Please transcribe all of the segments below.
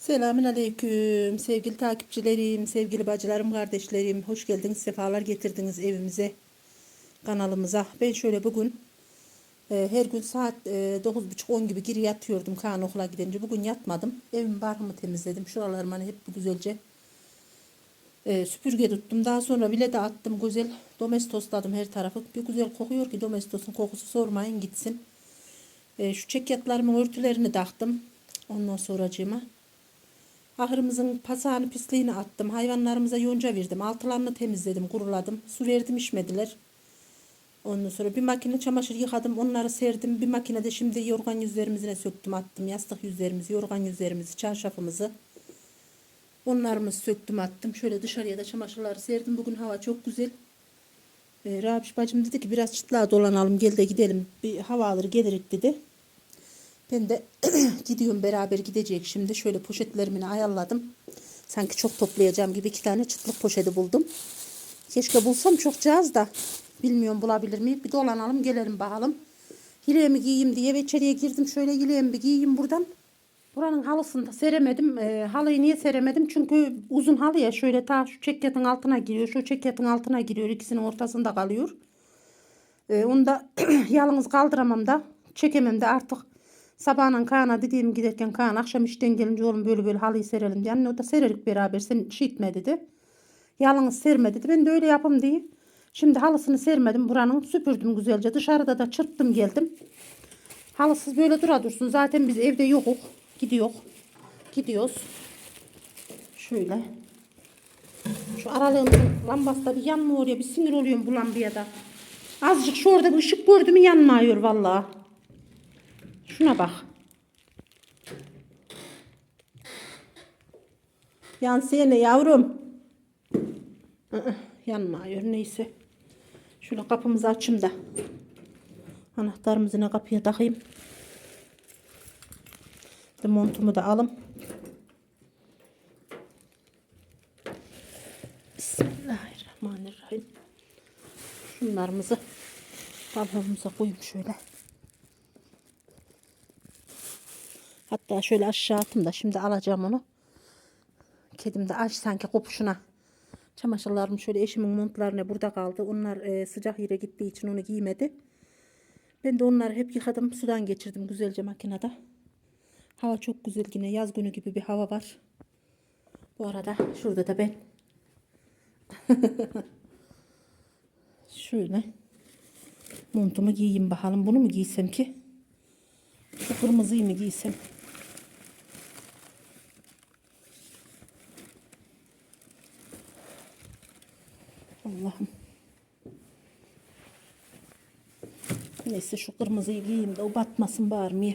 Selamün aleyküm sevgili takipçilerim, sevgili bacılarım, kardeşlerim. Hoş geldiniz, sefalar getirdiniz evimize, kanalımıza. Ben şöyle bugün e, her gün saat e, 9.30-10 gibi geri yatıyordum Kaan okula gidince. Bugün yatmadım. Evimi barkımı temizledim. Şuralarımı hani hep bir güzelce e, süpürge tuttum. Daha sonra bile de attım güzel domestosladım her tarafı. Bir güzel kokuyor ki domestosun kokusu sormayın gitsin. E, şu çekyatlarımın örtülerini taktım. Ondan sonracığıma. Ahırımızın pasağını pisliğini attım. Hayvanlarımıza yonca verdim. Altılarını temizledim, kuruladım. Su verdim içmediler. Ondan sonra bir makine çamaşır yıkadım. Onları serdim. Bir makinede şimdi yorgan yüzlerimizine söktüm attım. Yastık yüzlerimizi, yorgan yüzlerimizi, çarşafımızı. Onlarımızı söktüm attım. Şöyle dışarıya da çamaşırları serdim. Bugün hava çok güzel. E, Rabiş bacım dedi ki biraz çıtlığa dolanalım gel de gidelim. Bir hava alır gelirik dedi. Ben de gidiyorum beraber gidecek şimdi. Şöyle poşetlerimi ayarladım. Sanki çok toplayacağım gibi iki tane çıtlık poşeti buldum. Keşke bulsam çok cihaz da. Bilmiyorum bulabilir miyim. Bir dolanalım gelelim bakalım. Hileğimi giyeyim diye ve içeriye girdim. Şöyle hileğimi giyeyim buradan. Buranın halısını da seremedim. Ee, halıyı niye seremedim? Çünkü uzun halı ya şöyle ta şu çekyetin altına giriyor. Şu çekyetin altına giriyor. İkisinin ortasında kalıyor. Ee, onu da yalnız kaldıramam da çekemem de artık sabahla Kaan'a dediğim giderken Kaan akşam işten gelince oğlum böyle böyle halıyı serelim diye. Anne o da sererik beraber sen şişitme dedi. Yalnız serme dedi. Ben de öyle yapım diye. Şimdi halısını sermedim buranın süpürdüm güzelce. Dışarıda da çırptım geldim. Halısız böyle dura dursun. Zaten biz evde yokuk. Gidiyor. Gidiyoruz. Şöyle. Şu aralığımızın lambası da bir yanmıyor ya. Bir sinir oluyorum bu lambaya da. Azıcık şu orada ışık gördü mü yanmıyor vallahi. Şuna bak. Yansıya ne yavrum? Yanmıyor neyse. Şöyle kapımızı açayım da. Anahtarımızı ne kapıya takayım. Bir montumu da alım. Bismillahirrahmanirrahim. Şunlarımızı balonumuza koyayım şöyle. Hatta şöyle aşağı atayım da şimdi alacağım onu. Kedim de aç sanki kopuşuna. Çamaşırlarım şöyle eşimin montlarına burada kaldı. Onlar e, sıcak yere gittiği için onu giymedi. Ben de onları hep yıkadım. Sudan geçirdim güzelce makinede. Hava çok güzel yine. Yaz günü gibi bir hava var. Bu arada şurada da ben. Şöyle. Montumu giyeyim bakalım. Bunu mu giysem ki? Şu kırmızıyı mı giysem? Allah'ım. Neyse şu kırmızıyı giyeyim de o batmasın bağırmaya.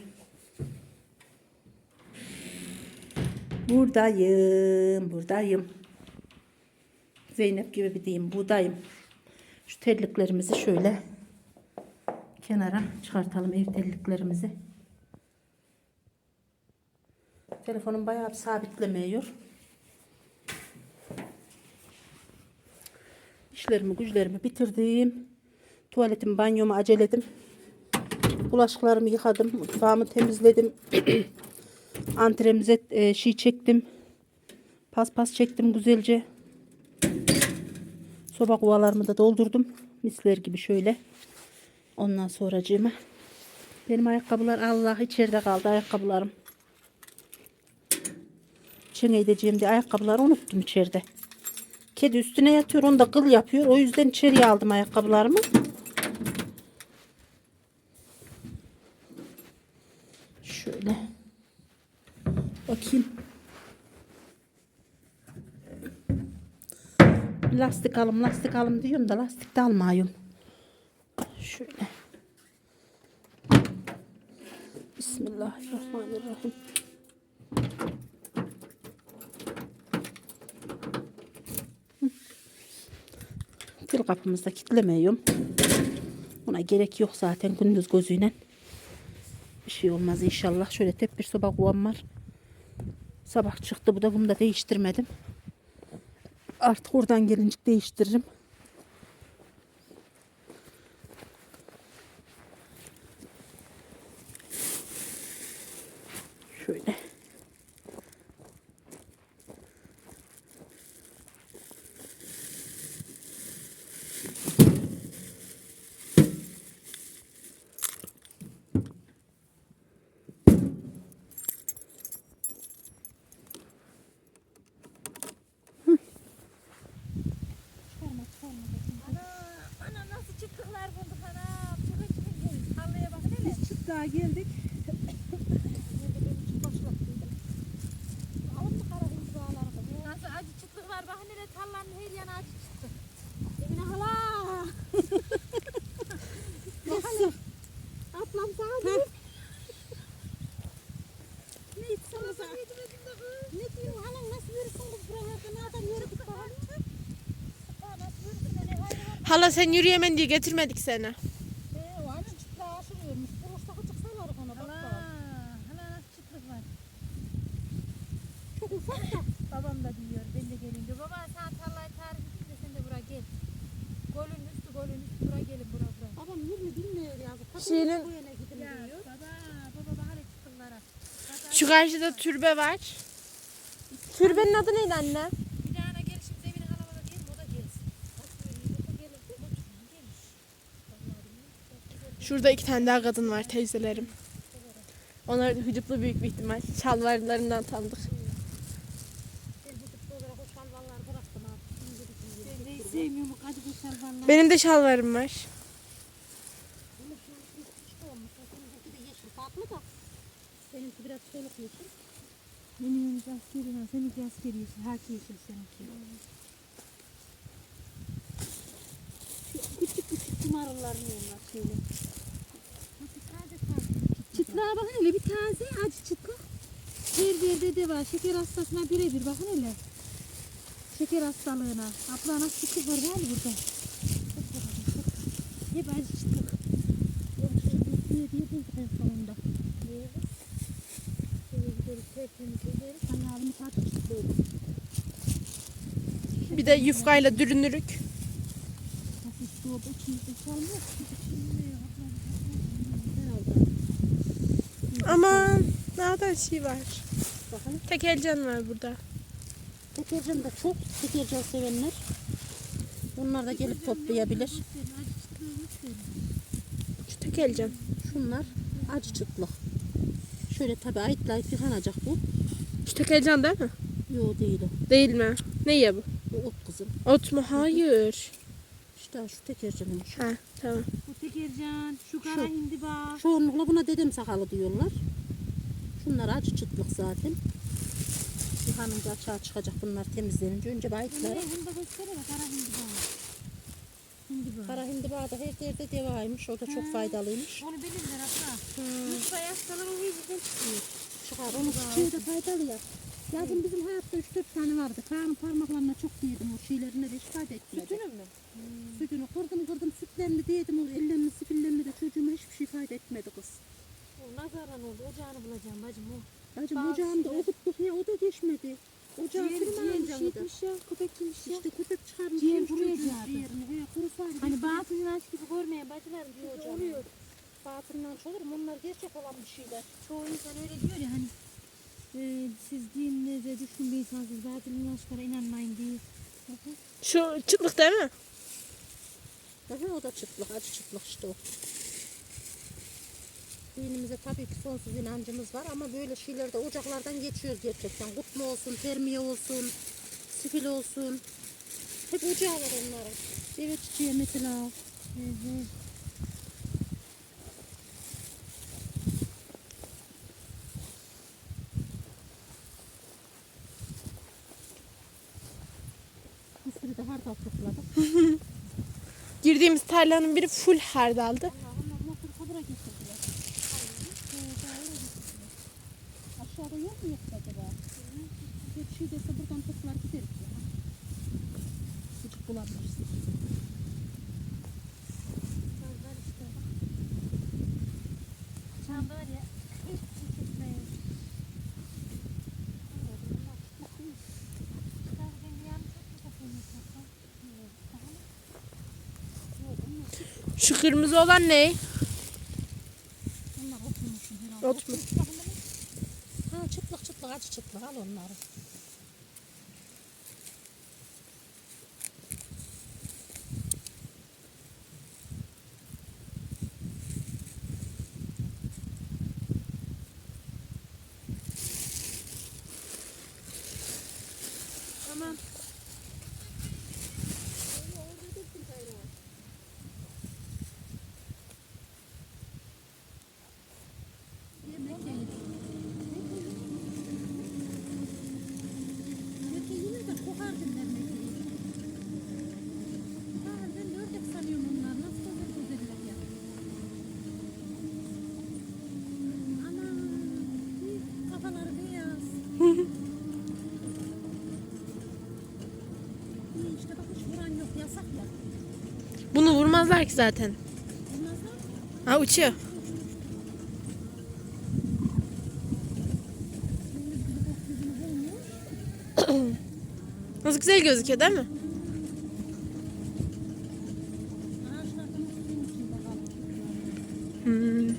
Buradayım, buradayım. Zeynep gibi bir diyeyim, buradayım. Şu terliklerimizi şöyle kenara çıkartalım ev terliklerimizi. Telefonum bayağı sabitlemiyor. İşlerimi güçlerimi bitirdim. Tuvaletimi banyomu aceledim. Bulaşıklarımı yıkadım. Mutfağımı temizledim. Antremize e, şey çektim. Paspas çektim güzelce. Soba kovalarımı da doldurdum. Misler gibi şöyle. Ondan sonracığıma. Benim ayakkabılar Allah içeride kaldı ayakkabılarım. İçine gideceğim diye ayakkabıları unuttum içeride. Kedi üstüne yatıyor onu da kıl yapıyor. O yüzden içeriye aldım ayakkabılarımı. Şöyle. Bakayım. Lastik alım lastik alım diyorum da lastik de almayayım. Şöyle. Bismillahirrahmanirrahim. Kapımızda kitlemiyorum. Buna gerek yok zaten gündüz gözüyle. Bir şey olmaz inşallah. Şöyle tek bir soba kovam var. Sabah çıktı bu da bunu da değiştirmedim. Artık oradan gelince değiştiririm. Daha geldik. Nasıl acı çıtlık var bak hele tallanın her yana acı çıktı. Emine hala. Nasıl? Ablam sağ ol. Ne? Ne diyorsun halan nasıl yürüsün yürüdük bakalım. Hala sen yürüyemen diye getirmedik seni. Ee, o acı çıtlağı aşılıyormuş. Buruşta çıksalar ona bak. Hala. bak. Hala nasıl çıtlık var. Çok ufak da. Babam da diyor ben de gelince. Baba sen tarlayı tarif edin de sen de buraya gel. Golün üstü golün üstü buraya gelin bura bura. Babam yerini bilmiyor yazık. Kadın Şeyinin- bu yana gidin Ya diyor. baba baba bak hele çıtlıklara. Bak, Şu karşıda türbe var. Türbenin adı neydi anne? Bir tane gelişim Zemine halama da diyelim o da gelsin. O da gelir. Oturun gelin. Şurada iki tane daha kadın var teyzelerim. Onlar hıcıplı büyük bir ihtimal. Şalvarlarından tanıdık. Ben bu tip olarak o şalvarları bıraktım abi. Şimdi bir giyiyorum. Ben de sevmiyorum o kadı bu şalvarlar. Benim de şalvarım var. Bunun şu işte olmuş. Seninki de yeşil farklı da. Benimki biraz soluk yeşil. Benim askeri ha, seninki askeri yeşil, haki yeşil seninki. Küçük küçük kumarılar ne onlar şöyle. Çıtlığa bakın hele bir taze acı çıtlık. Her yerde de var. Şeker hastasına birebir bakın hele. Şeker hastalığına. Abla nasıl var var burada. Çok çok acı, çok. Hep acı çıtlık. Diye diye bulduk en sonunda. Bir de yufkayla dürünürük. Aman ne kadar şey var. Tekelcan var burada. Tekercan da çok tekercan sevenler. Bunlar da gelip toplayabilir. Şu tekelcan. Şunlar acı çıtlık. Şöyle tabi ayıtlayıp yıkanacak bu. Şu tekelcan değil mi? Yo değil o. Değil mi? Ne ya bu? Bu ot kızım. Ot mu? Hayır. İşte şu tekercanıymış. Ha tamam. Bu tekercan, şu kara hindiba. Çoğunlukla buna dedem sakalı diyorlar. Şunlar acı çıtlık zaten. Yıkanınca açığa çıkacak bunlar temizlenince. Önce bir ayıtlar. Bunu da gösterelim kara hindiba. Hindiba. Kara hindiba da her yerde devaymış. O da çok faydalıymış. Onu bilirler abla. Yoksa hastalığı o yüzden çıkıyor. Çıkar. Onun çiçeği de faydalı ya. Yazın bizim hayatta 3-4 tane vardı. Kaan'ın parmaklarına çok yedim. O şeylerine de hiç fayda etmedi. Sütünü mü? Sütünü kırdım kırdım sütlerini de yedim. O ellerini sipillerini de çocuğuma hiçbir şey fayda etmedi kız. O nazaran oldu. Ocağını bulacağım bacım o. Bacım ocağımda okuttuk ya o da geçmedi. Ocağı Ciğer, da. şeymiş ya. Köpek yemiş ya. İşte köpek çıkarmış. Ciğer buraya geldi. ciğerini. He, kuru fare. Hani bazı inanç gibi görmeyen bacılarım diyor hocam. oluyor. Batından olur mu? Onlar gerçek olan bir şeyler. Çoğu insan öyle diyor ya hani e, siz dininize düşkün bir insansınız. Bazı inançlara inanmayın diye. Şu çıtlık değil mi? Aha, o da çıplak, acı çıplak işte o. Dinimize tabii ki sonsuz inancımız var ama böyle şeyler de ocaklardan geçiyor gerçekten. Kutlu olsun, termiye olsun, sifil olsun. Hep ocağı var onların. Evet çiçeği mesela. Hı hı. Hardal topladık. Girdiğimiz tarlanın biri full hardaldı. Allah onlar motor kabura getirdiler. Ee, daha öyle getirdiler. Aşağıda yok mu yoksa acaba? Bir şey dese buradan toplar gideriz ya. Çocuk bulabilirsiniz. Var işte bak. Çamda var ya. Hiçbir şey kesmeyin. Sen ben bir yanlış yapıyorsun. Yok onlar, Şu kırmızı olan ne? onlar oturmuşsun herhalde. Ot mu? Ha çıplak çıplak acı çıplak al onları. Uçamazlar ki zaten. Ha uçuyor. Nasıl güzel gözüküyor değil mi? Hmm.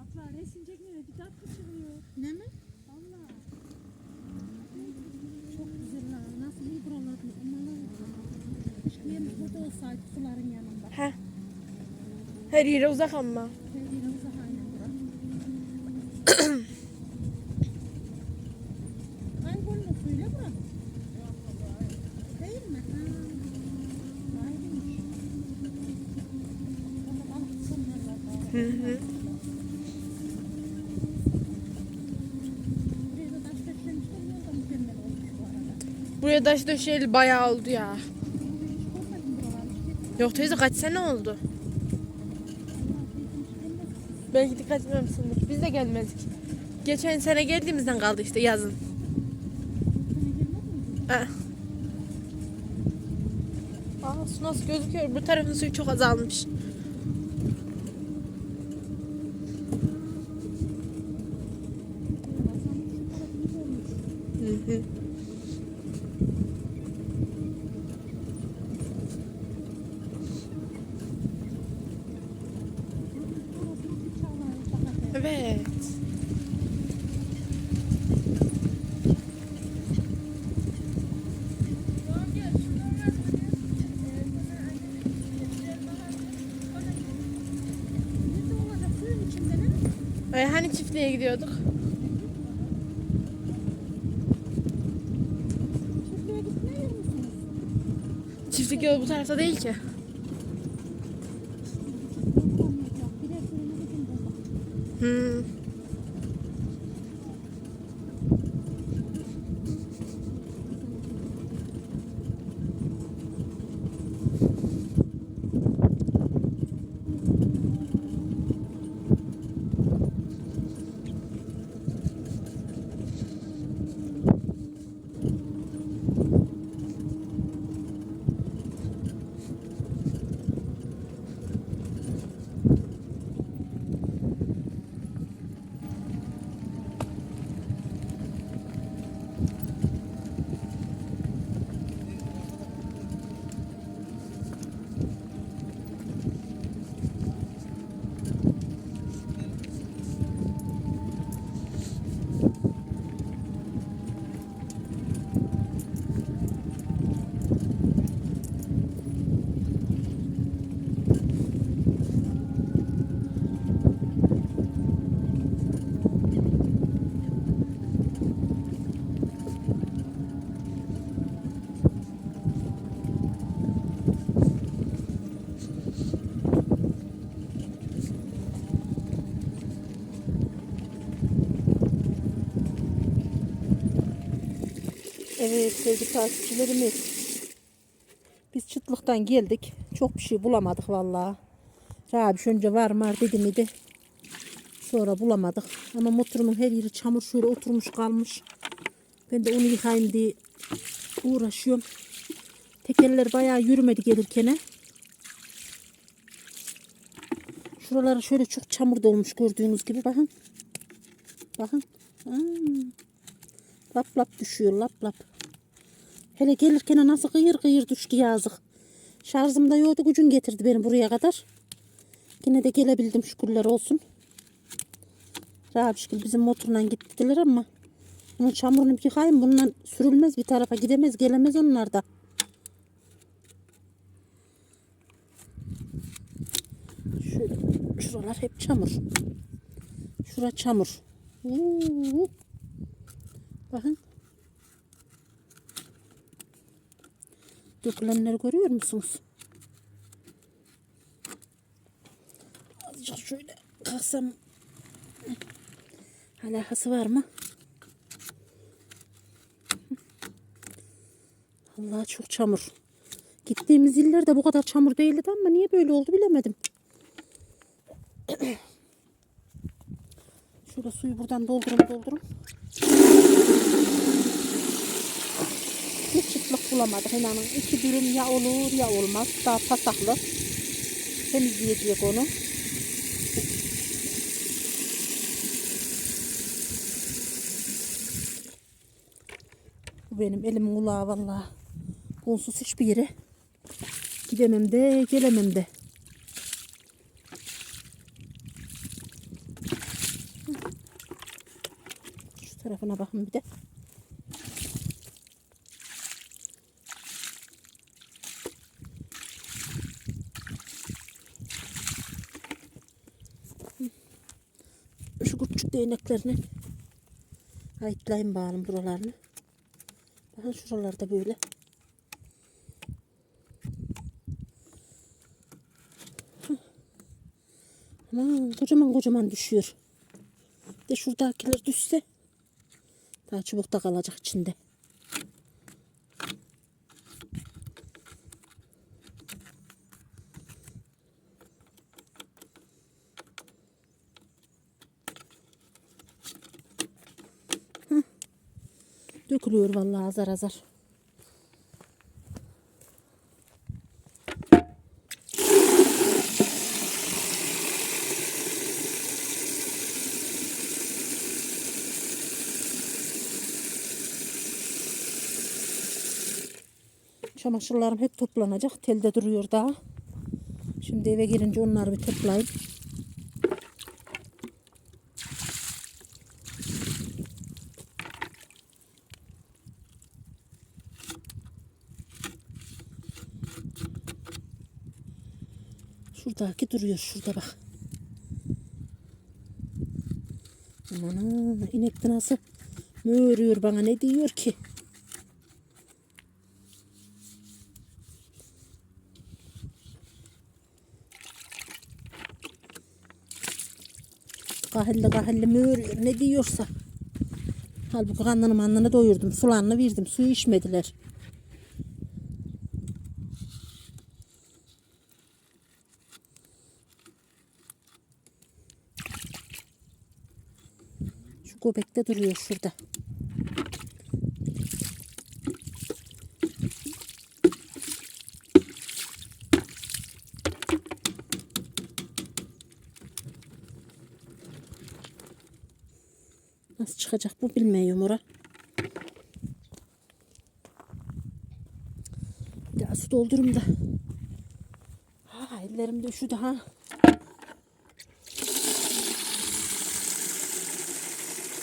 Abla resim çekmiyor. Bir tatlı çıkıyor. Ne mi? Valla. Çok güzel lan. Nasıl iyi buralar. Umarım. Keşke yerimiz burada olsaydı suların yanında. He. Her yere uzak ama. Her yere uzak aynen bura. Hangi konuda söyle bura? Değil mi? Ha. Ayrıymış. Valla balık sonlar var. Hı hı. Buraya da taş döşemişler. Yol da mükemmel olmuş bu arada. Buraya taş döşeyeli bayağı oldu ya. Yok teyze kaç sene oldu? Belki dikkat etmemişsindir. Biz de gelmedik. Geçen sene geldiğimizden kaldı işte yazın. Ha. Aa, su nasıl gözüküyor? Bu tarafın suyu çok azalmış. Hı hı. Evet. Nerede olacak? Suyun içinde mi? Ay, hani çiftliğe gidiyorduk? Çiftliğe gitmiyor musunuz? Çiftlik yolu bu tarafta değil ki. Hmm. Evet sevgili takipçilerimiz. Biz çıtlıktan geldik. Çok bir şey bulamadık vallahi. Rabiş önce var var dedi miydi. Sonra bulamadık. Ama motorumun her yeri çamur şöyle oturmuş kalmış. Ben de onu yıkayayım diye uğraşıyorum. Tekerler bayağı yürümedi gelirken. Şuralara şöyle çok çamur dolmuş gördüğünüz gibi bakın. Bakın. Hmm. Lap lap düşüyor lap lap. Hele gelirken nasıl kıyır kıyır düştü yazık. Şarjım da yoktu gücün getirdi beni buraya kadar. Yine de gelebildim şükürler olsun. Rabişkil bizim motorla gittiler ama bunun çamurunu bir yıkayayım. Bundan sürülmez bir tarafa gidemez gelemez onlar da. Şöyle şuralar hep çamur. Şura çamur. Uuu. Bakın. Dökülenleri görüyor musunuz? Azıcık şöyle kalksam alakası var mı? Allah çok çamur. Gittiğimiz illerde bu kadar çamur değildi ama niye böyle oldu bilemedim. Şöyle suyu buradan doldurun doldurun. Hiç bulamadık inanın. İki dürüm ya olur ya olmaz. Daha pasaklı. Temizleyecek onu. Bu benim elimin kulağı vallahi. Bunsuz hiçbir yere gidemem de gelemem de. Şu tarafına bakın bir de. Şu küçük değneklerini ayıtlayayım bağım buralarını. Bakın şuralarda böyle. Aman kocaman kocaman düşüyor. De şuradakiler düşse daha çubukta kalacak içinde. Dökülüyor vallahi azar azar. Çamaşırlarım hep toplanacak. Telde duruyor daha. Şimdi eve girince onları bir toplayayım. Şuradaki duruyor. Şurada bak. Aman inek de nasıl mövürüyor bana ne diyor ki? Kahille kahille mövürüyor ne diyorsa. Halbuki karnını mandını doyurdum. Sularını verdim. Suyu içmediler. Göbekte duruyor şurada. Nasıl çıkacak bu bilmiyorum ora. Bir daha su doldurum da. Ha ellerim de üşüdü ha.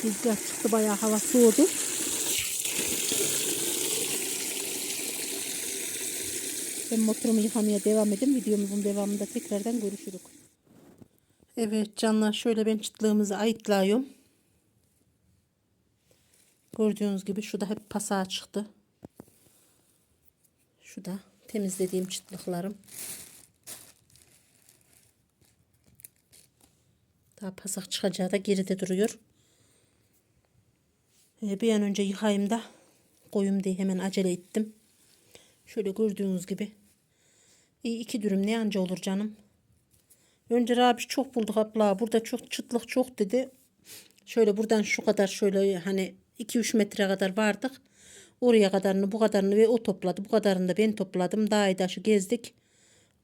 Rüzgar çıktı bayağı hava soğudu. Ben motorumu yıkamaya devam edeyim. Videomuzun devamında tekrardan görüşürüz. Evet canlar şöyle ben çıtlığımızı ayıtlıyorum. Gördüğünüz gibi şu da hep pasağa çıktı. Şu da temizlediğim çıtlıklarım. Daha pasak çıkacağı da geride duruyor. Ee, bir an önce yıkayayım da koyayım diye hemen acele ettim. Şöyle gördüğünüz gibi. İyi iki dürüm ne anca olur canım. Önce Rabi çok bulduk abla. Burada çok çıtlık çok dedi. Şöyle buradan şu kadar şöyle hani 2-3 metre kadar vardık. Oraya kadarını bu kadarını ve o topladı. Bu kadarını da ben topladım. Dağı daşı gezdik.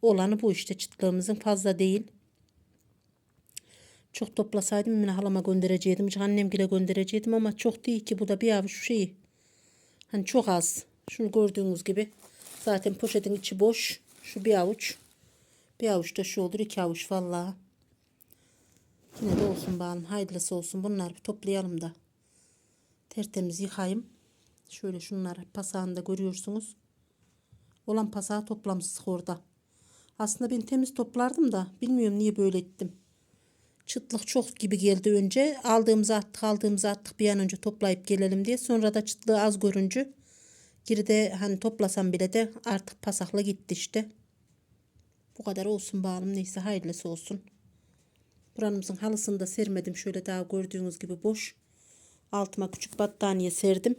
Olanı bu işte çıtlığımızın fazla değil. Çok toplasaydım yine halama göndereceydim. Annemgile göndereceydim ama çok değil ki bu da bir avuç şey. Hani çok az. Şunu gördüğünüz gibi. Zaten poşetin içi boş. Şu bir avuç. Bir avuç da şu olur iki avuç vallahi. Yine de olsun bakalım. Hayırlısı olsun. Bunları bir toplayalım da. Tertemiz yıkayayım. Şöyle şunları pasağında görüyorsunuz. Olan pasağı toplamıştık orada. Aslında ben temiz toplardım da bilmiyorum niye böyle ettim. Çıtlık çok gibi geldi önce. Aldığımızı attık aldığımızı attık bir an önce toplayıp gelelim diye. Sonra da çıtlığı az görünce geride hani toplasam bile de artık pasakla gitti işte. Bu kadar olsun bağlım neyse hayırlısı olsun. Buranımızın halısını da sermedim. Şöyle daha gördüğünüz gibi boş. Altıma küçük battaniye serdim.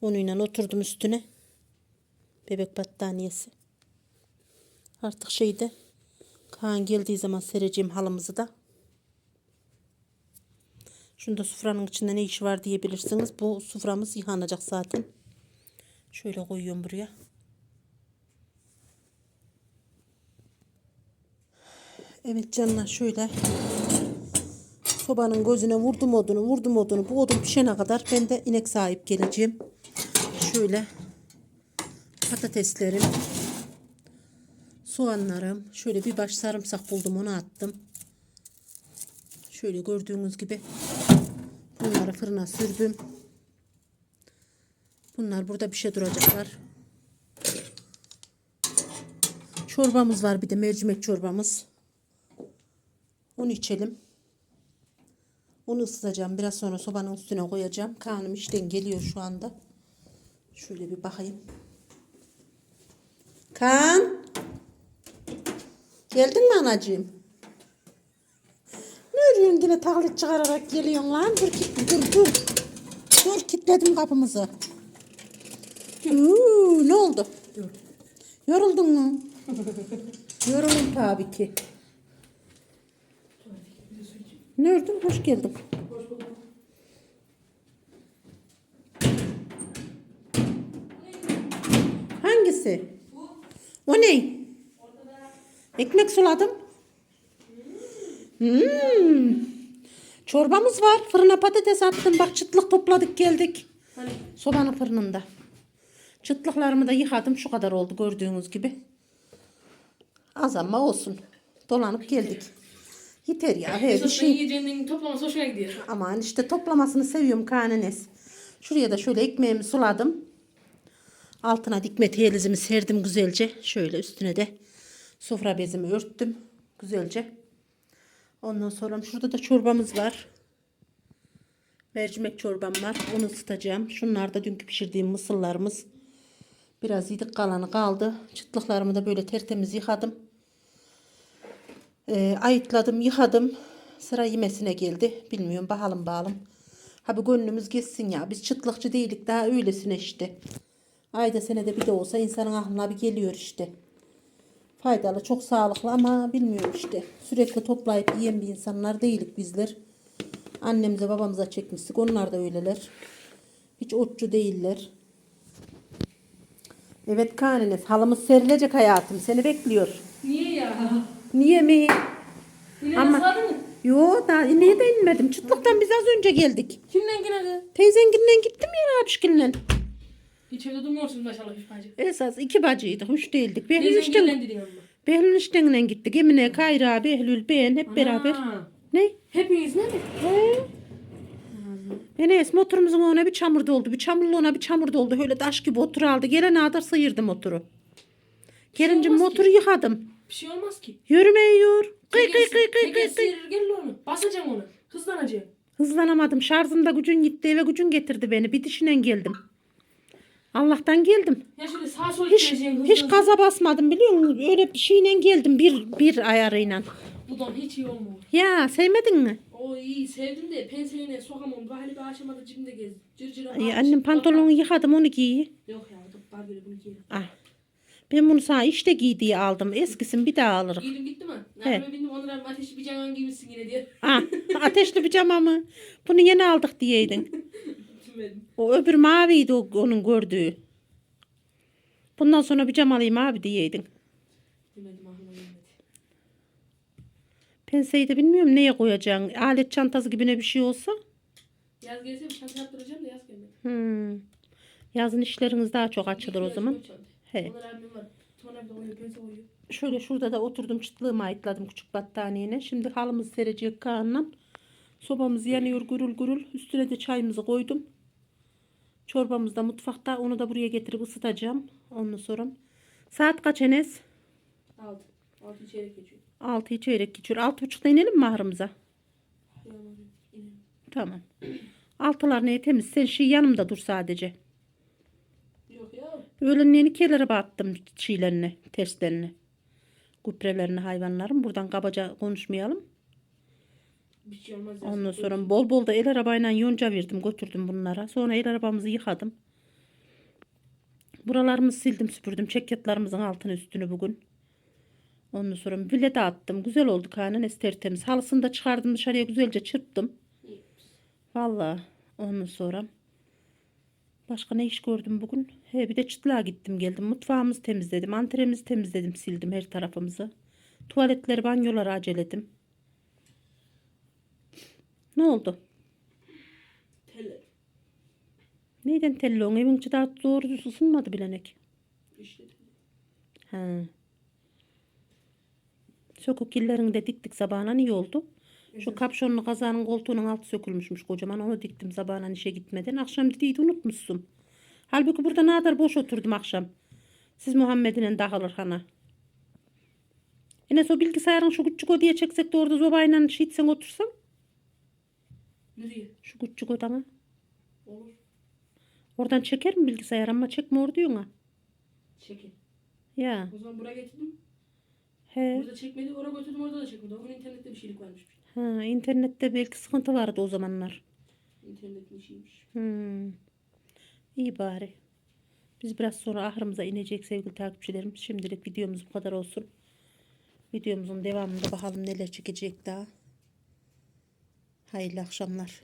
Onunla oturdum üstüne. Bebek battaniyesi. Artık şeyde Kaan geldiği zaman sereceğim halımızı da. Şunda sufranın içinde ne iş var diyebilirsiniz. Bu suframız yıkanacak zaten. Şöyle koyuyorum buraya. Evet canlar şöyle sobanın gözüne vurdum odunu vurdum odunu bu odun pişene kadar ben de inek sahip geleceğim. Şöyle patateslerim soğanlarım şöyle bir baş sarımsak buldum onu attım. Şöyle gördüğünüz gibi bunları fırına sürdüm. Bunlar burada bir şey duracaklar. Çorbamız var bir de mercimek çorbamız. Onu içelim. Onu ısıtacağım. Biraz sonra sobanın üstüne koyacağım. Kanım işten geliyor şu anda. Şöyle bir bakayım. Kan. Geldin mi anacığım? Ne örüyorsun yine taklit çıkararak geliyorsun lan? Dur dur dur. Dur kilitledim kapımızı. Uuu, ne oldu? Yoruldun mu? Yoruldum tabii ki. Ne ördün? Hoş geldin. Hangisi? O ne? Ekmek suladım. Hmm. Çorbamız var. Fırına patates attım. Bak çıtlık topladık geldik. Sobanın fırınında. Çıtlıklarımı da yıkadım. Şu kadar oldu gördüğünüz gibi. Az ama olsun. Dolanıp geldik. Yeter ya. Her bir şey. yiyeceğinin toplaması hoşuna gidiyor. Aman işte toplamasını seviyorum kanenes. Şuraya da şöyle ekmeğimi suladım. Altına dikme teyelizimi serdim güzelce. Şöyle üstüne de sofra bezimi örttüm güzelce. Ondan sonra şurada da çorbamız var. Mercimek çorbam var. Onu ısıtacağım. Şunlar da dünkü pişirdiğim mısırlarımız. Biraz yedik kalanı kaldı. Çıtlıklarımı da böyle tertemiz yıkadım. Ee, ayıtladım, yıkadım. Sıra yemesine geldi. Bilmiyorum bakalım bakalım. Ha bu gönlümüz geçsin ya. Biz çıtlıkçı değilik daha öylesine işte. Ayda senede bir de olsa insanın aklına bir geliyor işte. Faydalı, çok sağlıklı ama bilmiyorum işte. Sürekli toplayıp yiyen bir insanlar değilik bizler. Annemize babamıza çekmiştik. Onlar da öyleler. Hiç otçu değiller. Evet Kanenes halımız serilecek hayatım. Seni bekliyor. Niye ya? Niye mi? Yine Ama- mı? Yo daha niye de inmedim. Çıtlıktan biz az önce geldik. Kimden gene Teyzenginden gittim ya abişkinle. Hiç evde durmuyorsunuz maşallah üç bacı. Esas iki bacıydık. Üç değildik. Behlül Teyzen işten, gelen dedin ama. Behlül iştenle gittik. Emine, Kayra, Behlül, ben hep beraber. Ne? Hepiniz ne mi? Enes motorumuzun ona bir çamur doldu. Bir çamurluğuna bir çamur doldu. Öyle taş gibi otur aldı. Gelene kadar sıyırdı motoru. Gelince olmaz ki. motoru yıkadım. Bir şey olmaz ki. Yürümeyiyor. Kıy kıy kıy kıy kıy kıy. yürür, gelir onu. Basacağım onu. Hızlanacağım. Hızlanamadım. Şarjımda gücün gitti. Eve gücün getirdi beni. Bir dişine geldim. Allah'tan geldim. Ya sola Hiç, hızlı hiç hızlı. gaza basmadım biliyor musun? Öyle bir şeyle geldim bir, bir ayarıyla. Bu don hiç iyi olmuyor. Ya sevmedin mi? O iyi sevdim de penseline sokamam. Bahane bir aşamada cimde gez. Cırcıra Ay, bağış. annem pantolonu yıkadım onu giy. Yok ya var böyle bunu giyelim. Ah. Ben bunu sana işte giy diye aldım. Eskisin bir daha alırım. Giydim gitti mi? Nerede bindim Onur abi ateşli bir canan giymişsin yine diye. Ah, ateşli pijama mı? Bunu yeni aldık diyeydin. Düşünmedim. O öbür maviydi o, onun gördüğü. Bundan sonra pijama alayım abi diyeydin. Demedim aklıma gelmedi. Penseyi de bilmiyorum neye koyacaksın. Alet çantası gibi ne bir şey olsa. Yaz gelse bir çanta yaptıracağım da yaz gelmedi. Hmm. Yazın işleriniz daha çok açılır o zaman. He. Abim var. De pense. Şöyle şurada da oturdum çıtlığımı ayıtladım küçük battaniyene. Şimdi halımızı serecek Kaan'la. Sobamız yanıyor gurul gurul. Üstüne de çayımızı koydum. Çorbamız da mutfakta. Onu da buraya getirip ısıtacağım. Ondan sonra. Saat kaç Enes? Altı. Altı çeyrek geçiyor. 6'yı çeyrek geçiyor. 6.30'da inelim mi ahırımıza? Tamam. Altılar neye temiz. Sen şey yanımda dur sadece. Yok ya. Öğlenlerini kelere battım çiğlerine, terslerine. Gübrelerini hayvanların. Buradan kabaca konuşmayalım. Bir şey olmaz. Ondan sonra bol bol da el arabayla yonca verdim götürdüm bunlara. Sonra el arabamızı yıkadım. Buralarımızı sildim süpürdüm. Çekyatlarımızın altını üstünü bugün. Ondan sonra bile dağıttım. Güzel oldu kanen tertemiz. Halısını da çıkardım dışarıya güzelce çırptım. Vallahi ondan sonra başka ne iş gördüm bugün? He bir de çıtlığa gittim geldim. Mutfağımızı temizledim. Antremizi temizledim sildim her tarafımızı. Tuvaletleri banyoları aceledim. Ne oldu? Teller. Neyden telli on? Evin içi daha doğru düz ısınmadı bilenek. İşte Ha. Sökük killerini de diktik sabahına iyi oldu. Şu kapşonlu kazanın koltuğunun altı sökülmüşmüş kocaman. Onu diktim sabahına işe gitmeden. Akşam dediydi unutmuşsun. Halbuki burada ne kadar boş oturdum akşam. Siz Muhammed'in dağılır hana. Yine o bilgisayarın şu küçük odaya çeksek de orada zobayla etsen otursan. Nereye? Şu küçük odana. Olur. Oradan çeker mi bilgisayar ama çekme orada diyorsun ha. Çekin. Ya. O zaman buraya getirdim. He. Burada çekmedi. Oraya götürdüm orada da çekmedi. O gün internette bir şeylik varmış. Ha, internette belki sıkıntı vardı o zamanlar. İnternetin işiymiş. Hmm. İyi bari. Biz biraz sonra ahırımıza inecek sevgili takipçilerim. Şimdilik videomuz bu kadar olsun. Videomuzun devamında bakalım neler çekecek daha. Hayırlı akşamlar.